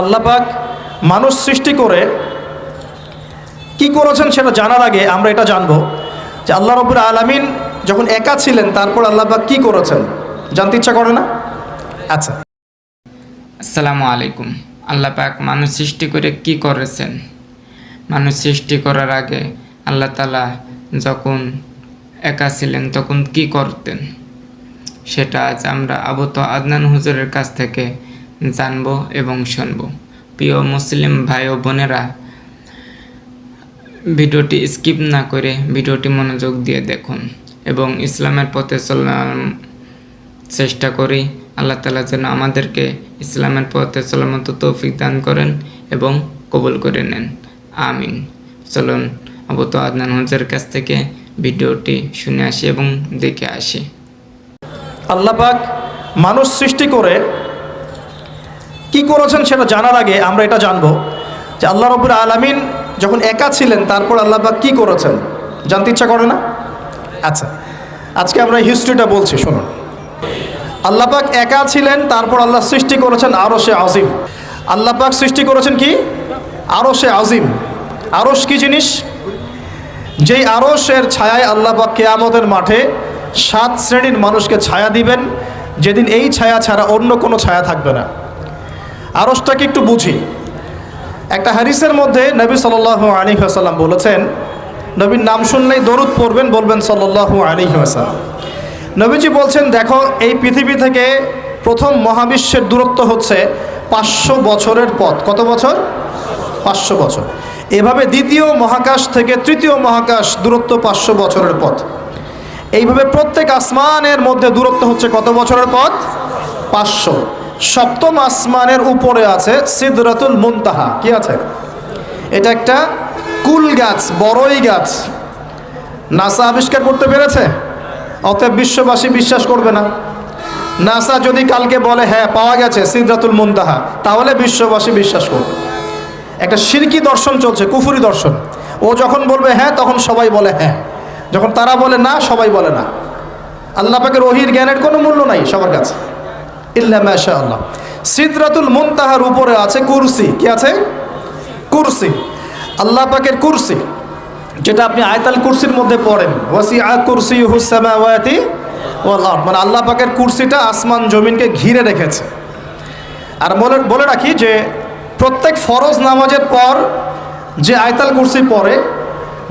আল্লাপাক মানুষ সৃষ্টি করে কি করেছেন সেটা জানার আগে আমরা এটা জানব যে আল্লাহ রবুল আলমিন যখন একা ছিলেন, তারপর আল্লাপাক কি করেছেন? জানতে ইচ্ছা করে না? আচ্ছা। আসসালামু আলাইকুম। আল্লাহ পাক মানুষ সৃষ্টি করে কি করেছেন? মানুষ সৃষ্টি করার আগে আল্লাহ তালা যখন একা ছিলেন, তখন কি করতেন? সেটা আজ আমরা আবত আদনান হুজুরের কাছ থেকে জানব এবং শুনব। প্রিয় মুসলিম ভাই ও বোনেরা, ভিডিওটি স্কিপ না করে ভিডিওটি মনোযোগ দিয়ে দেখুন এবং ইসলামের পথে চলার চেষ্টা করি আল্লাহ তালা যেন আমাদেরকে ইসলামের পথে চলার মতো তৌফিক দান করেন এবং কবুল করে নেন। আমিন। চলুন আবু তো আদনান হুজের কাছ থেকে ভিডিওটি শুনে আসি এবং দেখে আসি। আল্লাপাক মানুষ সৃষ্টি করে কি করেছেন সেটা জানার আগে আমরা এটা জানব যে আল্লাহ রবুল আলমিন যখন একা ছিলেন, তারপর আল্লাপাক কি করেছেন? জানতে ইচ্ছা করে না? আচ্ছা আজকে আমরা হিস্ট্রিটা বলছি, শুনুন। আল্লাপাক একা ছিলেন, তারপর আল্লাহ সৃষ্টি করেছেন আরও সে আজিম আল্লাপাক সৃষ্টি করেছেন কি? আরও সে আজিম। আরস কি জিনিস? যেই আরসের ছায়ায় আল্লাপাক কেয়ামতের মাঠে সাত শ্রেণির মানুষকে ছায়া দিবেন, যেদিন এই ছায়া ছাড়া অন্য কোনো ছায়া থাকবে না। আরসটাকে একটু বুঝি। একটা হারিসের মধ্যে নবী সাল আলী আসাল্লাম বলেছেন, নবীর নাম শুনলেই দরুদ পড়বেন বলবেন সাল্লাহু আলী আসাল্লাম নবীজি বলছেন, দেখো, এই পৃথিবী থেকে প্রথম মহাবিশ্বের দূরত্ব হচ্ছে পাঁচশো বছরের পথ। কত বছর? পাঁচশো বছর। এভাবে দ্বিতীয় মহাকাশ থেকে তৃতীয় মহাকাশ দূরত্ব পাঁচশো বছরের পথ। এইভাবে প্রত্যেক আসমানের মধ্যে দূরত্ব হচ্ছে কত বছরের পথ? পাঁচশো। সপ্তম আসমানের উপরে আছে সিদরাতুল মুনতাহা। কি আছে? এটা একটা কুল গাছ, বড়ই গাছ। নাসা আবিষ্কার করতে পেরেছে? অতএব বিশ্ববাসী বিশ্বাস করবে না। নাসা যদি কালকে বলে হ্যাঁ পাওয়া গেছে সিদরাতুল মুনতাহা, তাহলে বিশ্ববাসী বিশ্বাস করবে। একটা সিরকি দর্শন চলছে, কুফুরি দর্শন। ও যখন বলবে হ্যাঁ তখন সবাই বলে হ্যাঁ। যখন তারা বলে, না, সবাই বলে, না। আল্লাহ পাকের রহির জ্ঞানের কোনো মূল্য নাই সবার কাছে। ইল্লা মাশা আল্লাহ সিদরাতুল মুনতাহার উপরে আছে কুরসি। কি আছে? কুরসি। আল্লাহ পাকের কুরসি। যেটা আপনি আয়তাল কুরসির মধ্যে পড়েন। ওয়াসি আ কুরসি হুসামাওয়াতি ওয়াল আরদ। মানে আল্লাহ পাকের কুরসিটা আসমান জমিনকে ঘিরে রেখেছে। আর বলে বলে রাখি যে, প্রত্যেক ফরজ নামাজের পর যে আয়তাল কুরসি পড়ে,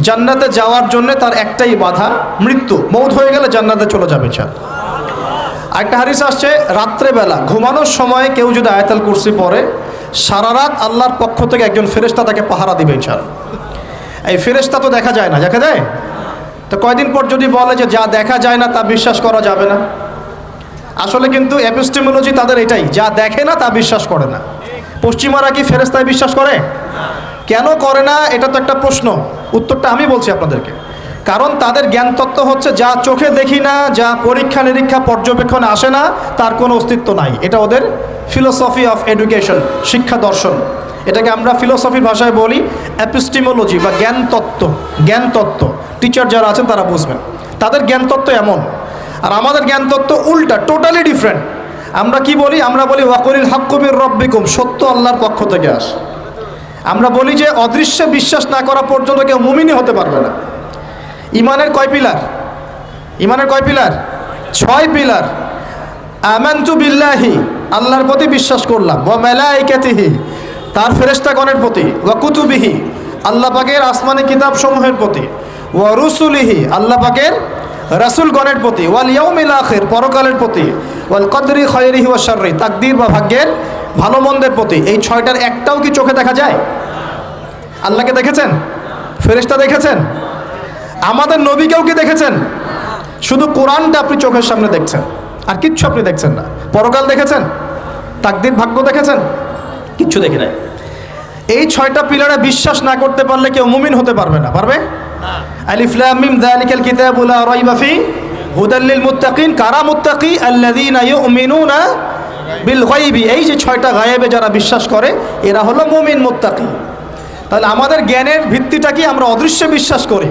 জান্নাতে যাওয়ার জন্য তার একটাই বাধা, মৃত্যু। মৌত হয়ে গেলে জান্নাতে চলে যাবে চাল একটা হারিস আসছে, রাত্রেবেলা, ঘুমানোর সময় কেউ যদি আয়তাল কুরসি পড়ে, সারা রাত আল্লাহর পক্ষ থেকে একজন ফেরেস্তা তাকে পাহারা দিবে ইনশাল এই ফেরেস্তা তো দেখা যায় না, দেখা যায়? তো কয়দিন পর যদি বলে যে যা দেখা যায় না তা বিশ্বাস করা যাবে না? আসলে কিন্তু অ্যাপিস্টেমোলজি তাদের এটাই, যা দেখে না তা বিশ্বাস করে না। পশ্চিমারা কি ফেরেস্তায় বিশ্বাস করে? কেন করে না? এটা তো একটা প্রশ্ন। উত্তরটা আমি বলছি আপনাদেরকে। কারণ তাদের জ্ঞান তত্ত্ব হচ্ছে, যা চোখে দেখি না, যা পরীক্ষা নিরীক্ষা পর্যবেক্ষণে আসে না, তার কোনো অস্তিত্ব নাই। এটা ওদের ফিলোসফি অফ এডুকেশন শিক্ষা দর্শন। এটাকে আমরা ফিলোসফির ভাষায় বলি অ্যাপিস্টিমোলজি বা জ্ঞান তত্ত্ব জ্ঞান তত্ত্ব টিচার যারা আছেন, তারা বুঝবেন। তাদের জ্ঞান তত্ত্ব এমন। আর আমাদের জ্ঞান তত্ত্ব উল্টা টোটালি ডিফারেন্ট আমরা কি বলি? আমরা বলি ওয়াকরিল হাক্কুমির রব্বিকুম সত্য আল্লাহর পক্ষ থেকে আস। আমরা বলি যে, অদৃশ্যে বিশ্বাস না করা পর্যন্ত কেউ মুমিনই হতে পারবে না। ইমানের কয় পিলার? ইমানের কয় পিলার? ছয় পিলার। আমান্তু বিল্লাহি, আল্লাহর প্রতি বিশ্বাস করলাম। ও মেলাইকাতিহি, তার ফেরেস্তাগণের প্রতি। ওয়া কুতুবিহি, আল্লাহ পাকের আসমানি কিতাব সমূহের প্রতি। ওয়া রুসুলিহি, আল্লাহ পাকের রাসুলগণের প্রতি। ওয়াল ইয়াউমিল আখির, পরকালের প্রতি। ওয়াল কদরি খয়রিহি ওয়া শাররি, তাকদীর বা ভাগ্যের ভালো মন্দের প্রতি। এই ছয়টার একটাও কি চোখে দেখা যায়? আল্লাহকে দেখেছেন? ফেরেশতা দেখেছেন? আমাদের নবীকেও কি দেখেছেন? শুধু কোরআনটা আপনি চোখের সামনে দেখছেন। আর কিচ্ছু আপনি দেখছেন না। পরকাল দেখেছেন? তাকদির ভাগ্য দেখেছেন? কিচ্ছু দেখি নাই। এই ছয়টা পিলারে বিশ্বাস না করতে পারলে কেউ মুমিন হতে পারবে না। পারবে? আলিফলাম মিম যালিকাল কিতাবু লা রাইবা ফি হুদাল লিল মুত্তাকিন। কারা মুত্তাকি? আল্লাযীনা ইউমিনুনা বিল গায়বি। এই যে ছয়টা গায়েবে যারা বিশ্বাস করে, এরা হলো মুমিন মুত্তাকি। তাহলে আমাদের জ্ঞানের ভিত্তিটা কি? আমরা অদৃশ্য বিশ্বাস করি।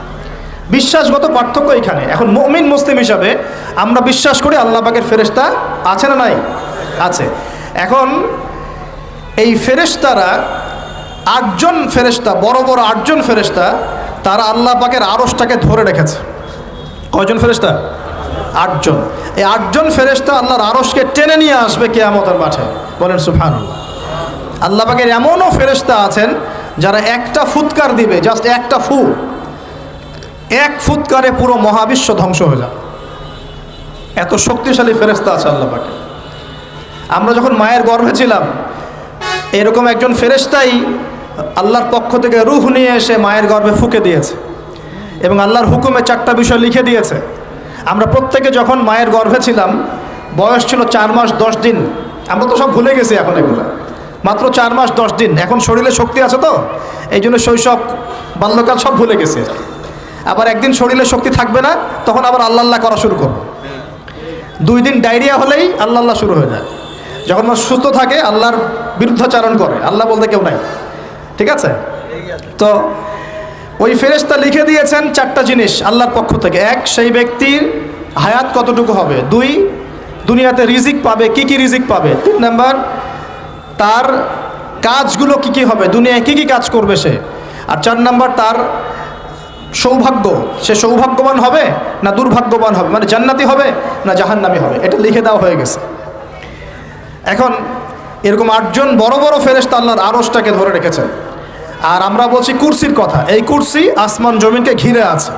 বিশ্বাসগত পার্থক্য এখানে। এখন মমিন মুসলিম হিসাবে আমরা বিশ্বাস করি আল্লাহ পাকের ফেরেস্তা আছে না নাই? আছে। এখন এই ফেরেশতারা আটজন ফেরেশতা, বড় বড় আটজন ফেরেশতা, তারা আল্লাহ পাকের আড়সটাকে ধরে রেখেছে। কয়জন ফেরেশতা? আটজন। এই আটজন ফেরেশতা আল্লাহর আড়সকে টেনে নিয়ে আসবে কেয়ামতের মাঠে। বলেন সুফান আল্লাহ পাকের এমনও ফেরেশতা আছেন যারা একটা ফুৎকার দিবে, জাস্ট একটা ফু। এক ফুৎকারে পুরো মহাবিশ্ব ধ্বংস হয়ে যাবে। এত শক্তিশালী ফেরেশতা আছে আল্লাহ পাকে। আমরা যখন মায়ের গর্ভে ছিলাম, এরকম একজন ফেরেশতাই আল্লাহর পক্ষ থেকে রুহ নিয়ে এসে মায়ের গর্ভে ফুকে দিয়েছে এবং আল্লাহর হুকুমে চারটা বিষয় লিখে দিয়েছে। আমরা প্রত্যেকে যখন মায়ের গর্ভে ছিলাম, বয়স ছিল চার মাস দশ দিন। আমরা তো সব ভুলে গেছি এখন এগুলো। মাত্র চার মাস দশ দিন। এখন শরীরে শক্তি আছে তো? এই জন্য শৈশব, বাল্যকাল সব ভুলে গেছে। আবার একদিন শরীরে শক্তি থাকবে না, তখন আবার আল্লাহ আল্লাহ করা শুরু করব। দুই দিন ডায়রিয়া হলেই আল্লাহ আল্লাহ শুরু হয়ে যায়। যখন মানুষ সুস্থ থাকে, আল্লাহর বিরুদ্ধাচারণ করে। আল্লাহ বলতে কেউ নাই। ঠিক আছে? তো ওই ফেরেস্তা লিখে দিয়েছেন চারটা জিনিস আল্লাহর পক্ষ থেকে। এক, সেই ব্যক্তির হায়াত কতটুকু হবে? দুই, দুনিয়াতে রিজিক পাবে, কি কি রিজিক পাবে? তিন নাম্বার, তার কাজগুলো কি কি হবে? দুনিয়ায় কি কি কাজ করবে সে? আর চার নাম্বার, তার সৌভাগ্য, সে সৌভাগ্যবান হবে না দুর্ভাগ্যবান হবে? মানে জান্নাতি হবে না জাহান্নামি হবে? এটা লিখে দেওয়া হয়ে গেছে। এখন এরকম আটজন বড় বড় ফেরেস্তা আল্লাহর আড়সটাকে ধরে রেখেছেন। আর আমরা বলছি কুরসির কথা। এই কুরসি আসমান জমিনকে ঘিরে আছে।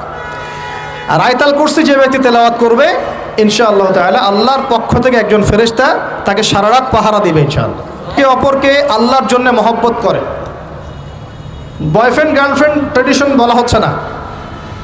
আর আয়তাল কুরসি যে ব্যক্তি তেলাওয়াত করবে, ইনশাআল্লাহ তাআলা আল্লাহর পক্ষ থেকে একজন ফেরেশতা তাকে সারা রাত পাহারা দিবে ইনশাআল্লাহ। কে অপরকে আল্লাহর জন্য মহব্বত করে। বয়ফ্রেন্ড, গার্লফ্রেন্ড ট্রেডিশন বলা হচ্ছে না।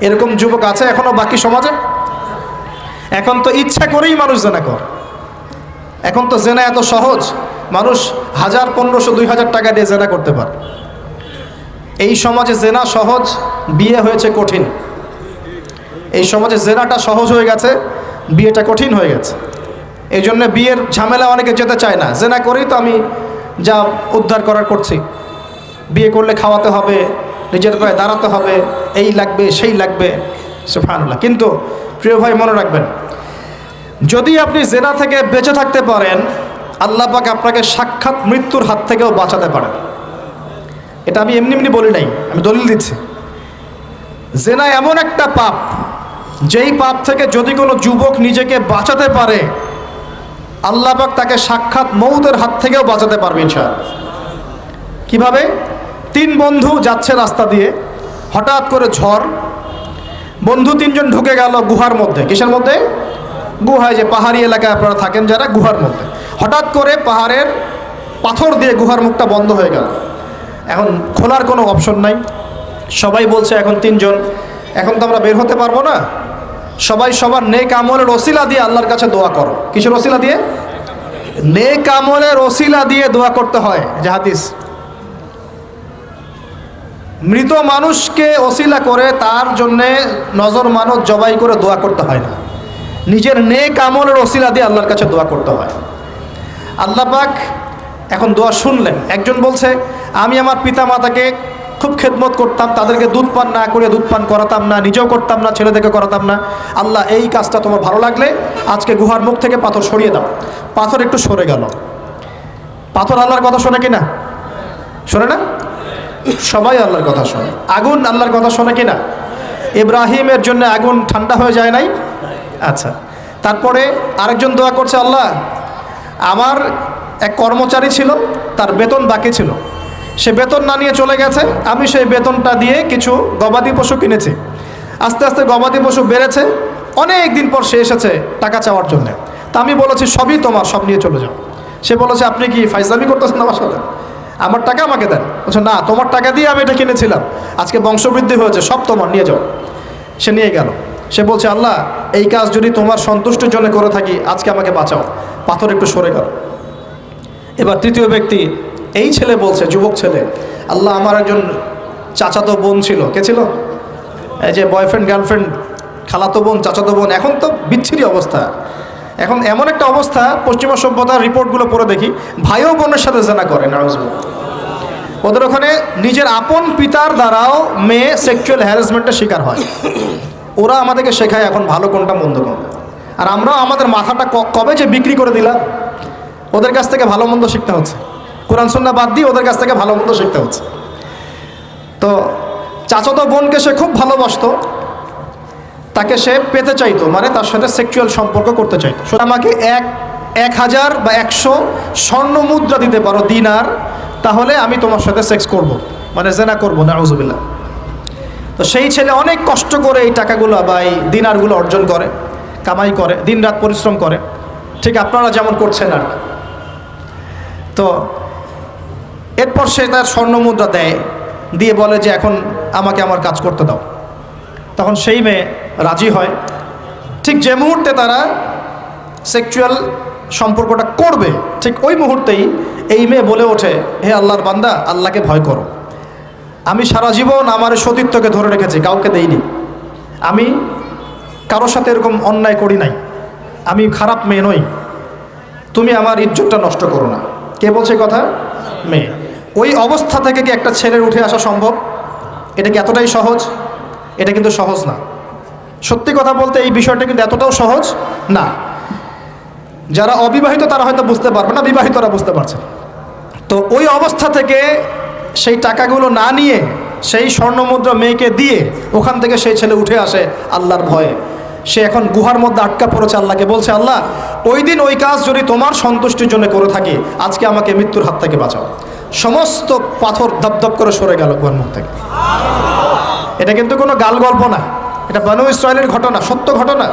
এরকম যুবক আছে এখনও বাকি সমাজে? এখন তো ইচ্ছা করেই মানুষ জেনা কর। এখন তো জেনা এত সহজ, মানুষ হাজার, পনেরোশো, দুই হাজার টাকা দিয়ে জেনা করতে পারে। এই সমাজে জেনা সহজ, বিয়ে হয়েছে কঠিন। এই সমাজে জেনাটা সহজ হয়ে গেছে, বিয়েটা কঠিন হয়ে গেছে। এই জন্য বিয়ের ঝামেলা অনেকে যেতে চায় না। জেনা করেই তো আমি যা উদ্ধার করার করছি। বিয়ে করলে খাওয়াতে হবে নিজের পায়ে দাঁড়াতে হবে, এই লাগবে, সেই লাগবে সুফানুল্লাহ কিন্তু প্রিয় ভাই, মনে রাখবেন, যদি আপনি জেনা থেকে বেঁচে থাকতে পারেন, আল্লাহ পাক আপনাকে সাক্ষাৎ মৃত্যুর হাত থেকেও বাঁচাতে পারেন। এটা আমি এমনি এমনি বলি নাই, আমি দলিল দিচ্ছি। জেনা এমন একটা পাপ, যেই পাপ থেকে যদি কোনো যুবক নিজেকে বাঁচাতে পারে, আল্লাহ পাক তাকে সাক্ষাৎ মৌতের হাত থেকেও বাঁচাতে পারবে ইনশাআল্লাহ। কীভাবে? তিন বন্ধু যাচ্ছে রাস্তা দিয়ে, হঠাৎ করে ঝড়। বন্ধু তিনজন ঢুকে গেল গুহার মধ্যে। কিসের মধ্যে? গুহায় যে পাহাড়ি এলাকায় আপনারা থাকেন যারা, গুহার মধ্যে। হঠাৎ করে পাহাড়ের পাথর দিয়ে গুহার মুখটা বন্ধ হয়ে গেল। এখন খোলার কোনো অপশন নাই। সবাই বলছে এখন তিনজন। এখন তো আমরা বের হতে পারব না। সবাই সবার নেক আমলের ওসিলা দিয়ে আল্লাহর কাছে দোয়া করো। কিসের ওসিলা দিয়ে? নেক আমলের ওসিলা দিয়ে দোয়া করতে হয়। জাহাদিস। মৃত মানুষকে ওসিলা করে তার জন্যে নজর মানত জবাই করে দোয়া করতে হয় না। নিজের নেক আমলের ওসিলা দিয়ে আল্লাহর কাছে দোয়া করতে হয়। আল্লাহ পাক এখন দোয়া শুনলেন। একজন বলছে, আমি আমার পিতা মাতাকে খুব খেদমত করতাম, তাদেরকে দুধ পান না করে দুধ পান করাতাম না, নিজেও করতাম না, ছেলেদেরকে করাতাম না। আল্লাহ, এই কাজটা তোমার ভালো লাগলে আজকে গুহার মুখ থেকে পাথর সরিয়ে দাও। পাথর একটু সরে গেল। পাথর আল্লাহর কথা শোনে কি না? শোনে না? সবাই আল্লাহর কথা শোনে। আগুন আল্লাহর কথা শোনে কি না ইব্রাহিমের জন্য আগুন ঠান্ডা হয়ে যায় নাই? আচ্ছা। তারপরে আরেকজন দোয়া করছে, আল্লাহ, আমার এক কর্মচারী ছিল, তার বেতন বাকি ছিল। সে বেতন না নিয়ে চলে গেছে, আমি সেই বেতনটা দিয়ে কিছু গবাদি পশু কিনেছি। আস্তে আস্তে গবাদি পশু বেড়েছে, অনেক দিন পর সে এসেছে টাকা চাওয়ার জন্য। তা আমি বলেছি, সবই তোমার, সব নিয়ে চলে যাও। সে বলেছে, আপনি কি ফাইজলামি করতেছেন আমার সাথে? আমার টাকা আমাকে দেন। বলছে, না, তোমার টাকা দিয়ে আমি এটা কিনেছিলাম। আজকে বংশবৃদ্ধি হয়েছে, সব তোমার, নিয়ে যাও। সে নিয়ে গেল। সে বলছে, আল্লাহ, এই কাজ যদি তোমার সন্তুষ্টির জন্য করে থাকি, আজকে আমাকে বাঁচাও। পাথর একটু সরে গেল। এবার তৃতীয় ব্যক্তি, এই ছেলে বলছে, যুবক ছেলে, আল্লাহ আমার একজন চাচাতো বোন ছিল। কে ছিল? এই যে বয়ফ্রেন্ড গার্লফ্রেন্ড খালাতো বোন, চাচাতো বোন, এখন তো বিচ্ছিরি অবস্থা। এখন এমন একটা অবস্থা, পশ্চিমা সভ্যতার রিপোর্টগুলো পড়ে দেখি, ভাইও বোনের সাথে জানা করে নাউজবুল ওদের ওখানে নিজের আপন পিতার দ্বারাও মেয়ে সেক্সুয়াল হ্যারাসমেন্টের শিকার হয়। ওরা আমাদেরকে শেখায় এখন ভালো কোনটা, মন্দ কোনটা। আর আমরাও আমাদের মাথাটা কবে যে বিক্রি করে দিলাম, ওদের কাছ থেকে ভালো মন্দ শিখতে হচ্ছে। কোরআন সন্না বাদ দিয়ে ওদের কাছ থেকে ভালো মন্দ শিখতে হচ্ছে। তো চাচাতো বোনকে সে খুব ভালোবাসতো তাকে সে পেতে চাইতো মানে তার সাথে সেক্সুয়াল সম্পর্ক করতে চাইতো। আমাকে এক এক হাজার বা একশো স্বর্ণ মুদ্রা দিতে পারো দিনার, তাহলে আমি তোমার সাথে সেক্স করব মানে জেনা করব না আউজুবিল্লাহ তো সেই ছেলে অনেক কষ্ট করে এই টাকাগুলো বা এই দিনারগুলো অর্জন করে, কামাই করে, দিনরাত পরিশ্রম করে। ঠিক আপনারা যেমন করছেন আর তো এরপর সে তার স্বর্ণ মুদ্রা দেয়, দিয়ে বলে যে এখন আমাকে আমার কাজ করতে দাও। তখন সেই মেয়ে রাজি হয়। ঠিক যে মুহূর্তে তারা সেক্সুয়াল সম্পর্কটা করবে, ঠিক ওই মুহূর্তেই এই মেয়ে বলে ওঠে, হে আল্লাহর বান্দা, আল্লাহকে ভয় করো। আমি সারা জীবন আমার সতীত্বকে ধরে রেখেছি, কাউকে দেইনি। আমি কারোর সাথে এরকম অন্যায় করি নাই। আমি খারাপ মেয়ে নই। তুমি আমার ইজ্জতটা নষ্ট করো না। কে বলছে কথা? মেয়ে। ওই অবস্থা থেকে কি একটা ছেলের উঠে আসা সম্ভব? এটা কি এতটাই সহজ? এটা কিন্তু সহজ না। সত্যি কথা বলতে এই বিষয়টা কিন্তু এতটাও সহজ না। যারা অবিবাহিত তারা হয়তো বুঝতে পারবে না, বিবাহিতরা বুঝতে পারছে তো ওই অবস্থা থেকে সেই টাকাগুলো না নিয়ে, সেই স্বর্ণমুদ্রা মেয়েকে দিয়ে ওখান থেকে সেই ছেলে উঠে আসে আল্লাহর ভয়ে। সে এখন গুহার মধ্যে আটকা পড়েছে আল্লাহকে, বলছে, আল্লাহ, ওই দিন ওই কাজ যদি তোমার সন্তুষ্টির জন্য করে থাকি, আজকে আমাকে মৃত্যুর হাত থেকে বাঁচাও। সমস্ত পাথর ধপধপ করে সরে গেল গুহার মুখ থেকে। এটা কিন্তু কোনো গাল গল্প না। এটা বানু ইসরায়েলের ঘটনা, সত্য ঘটনা।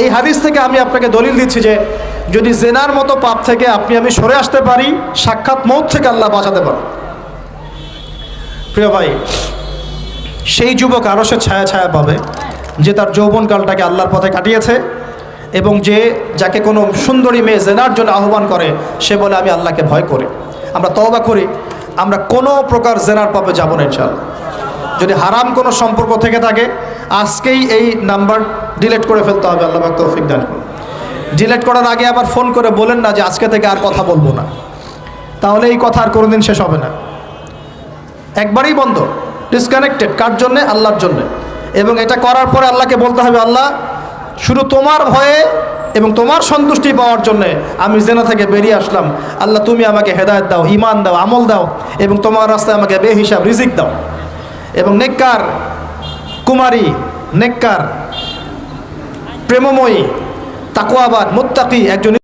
এই হাদিস থেকে আমি আপনাকে দলিল দিচ্ছি যে, যদি জেনার মতো পাপ থেকে আপনি, আমি সরে আসতে পারি, সাক্ষাৎ মৌত থেকে আল্লাহ বাঁচাতে পারে। প্রিয় ভাই, সেই যুবক আরও সে ছায়া ছায়া পাবে, যে তার যৌবনকালটাকে আল্লাহর পথে কাটিয়েছে এবং যে যাকে কোনো সুন্দরী মেয়ে জেনার জন্য আহ্বান করে, সে বলে, আমি আল্লাহকে ভয় করি। আমরা তওবা করি। আমরা কোনো প্রকার জেনার পাবে যাব না ইনশাআল্লাহ। যদি হারাম কোনো সম্পর্ক থেকে থাকে, আজকেই এই নাম্বার ডিলেট করে ফেলতে হবে, আল্লাহ তৌফিক দান ডিলিট করার আগে আবার ফোন করে বলেন না যে আজকে থেকে আর কথা বলব না। তাহলে এই কথা আর কোনোদিন শেষ হবে না। একবারই বন্ধ ডিসকানেক্টেড কার জন্যে? আল্লাহর জন্যে। এবং এটা করার পরে আল্লাহকে বলতে হবে, আল্লাহ, শুধু তোমার ভয়ে এবং তোমার সন্তুষ্টি পাওয়ার জন্যে আমি জেনা থেকে বেরিয়ে আসলাম। আল্লাহ, তুমি আমাকে হেদায়ত দাও ইমান দাও, আমল দাও এবং তোমার রাস্তায় আমাকে বেহিসাব, রিজিক দাও। এবং নেককার কুমারী, নেককার, প্রেমময়ী তাকুয়াবাদ মুত্তাকি একজন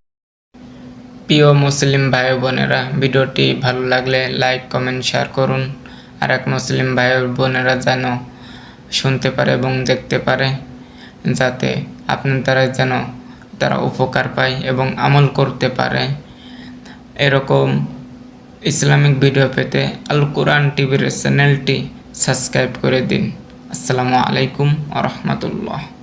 প্রিয় মুসলিম ভাই বোনেরা, ভিডিওটি ভালো লাগলে লাইক, কমেন্ট, শেয়ার করুন। আর এক মুসলিম ভাই বোনেরা যেন শুনতে পারে এবং দেখতে পারে, যাতে আপনার দ্বারা যেন তারা উপকার পায় এবং আমল করতে পারে। এরকম ইসলামিক ভিডিও পেতে আল কোরআন টিভির চ্যানেলটি সাবস্ক্রাইব করে দিন। আসসালামু আলাইকুম আ রহমতুল্লাহ।